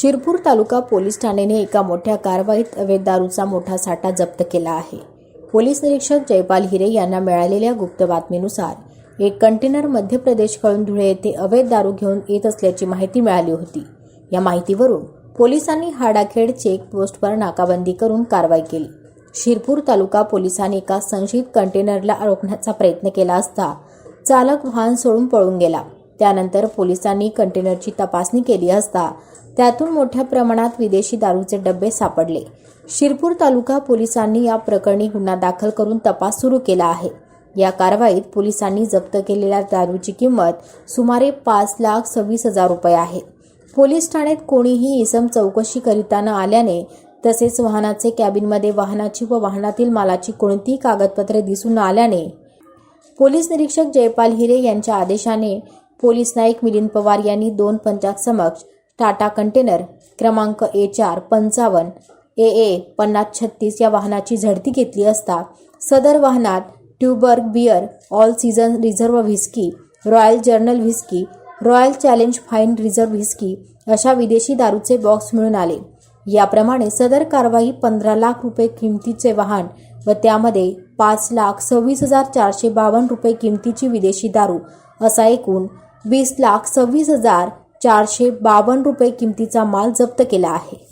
शिरपूर तालुका police ठाण्याने एका मोठ्या कारवाईत अवैध दारूचा मोठा साठा जप्त केला आहे. पोलीस निरीक्षक जयपाल हिरे यांना मिळालेल्या गुप्त बातमीनुसार एक कंटेनर मध्य प्रदेशकडून धुळे येथे अवैध दारू घेऊन येत असल्याची माहिती मिळाली होती. या माहितीवरून पोलिसांनी हाडाखेड चेक पोस्टवर नाकाबंदी करून कारवाई केली. शिरपूर तालुका पोलिसांनी एका संशयित कंटेनरला रोखण्याचा प्रयत्न केला असता चालक वाहन सोडून पळून गेला. त्यानंतर पोलिसांनी कंटेनरची तपासणी केली असता त्यातून मोठ्या प्रमाणात विदेशी दारूचे डबे सापडले. शिरपूर तालुका पोलिसांनी या प्रकरणी गुन्हा दाखल करून तपास सुरू केला आहे. या कारवाईत पोलिसांनी जप्त केलेल्या दारूची किंमत सुमारे पाच लाख सव्वीस हजार रुपये आहे. पोलीस ठाण्यात कोणीही इसम चौकशी करिता न आल्याने तसेच वाहनाचे कॅबिनमध्ये वाहनाची व वाहनातील मालाची कोणतीही कागदपत्रे दिसून न आल्याने पोलीस निरीक्षक जयपाल हिरे यांच्या आदेशाने पोलीस नाईक मिलिंद पवार यांनी दोन पंचांसमक्ष टाटा कंटेनर क्रमांक ए चार पंचावन्न ए ए पन्नास छत्तीस या वाहनाची झडती घेतली असता सदर वाहनात Tuborg beer all season reserve whisky royal journal whisky royal challenge fine reserve whisky अशा विदेशी दारूचे बॉक्स मिळून आले. याप्रमाणे सदर कारवाई पंधरा लाख रुपये किमतीचे वाहन व त्यामध्ये पाच लाख सव्वीस हजार चारशे बावन्न रुपये किमतीची विदेशी दारू असा एकूण वीस लाख सव्वीस हजार चारशे बावन्न रुपये किमतीचा माल जप्त केला आहे.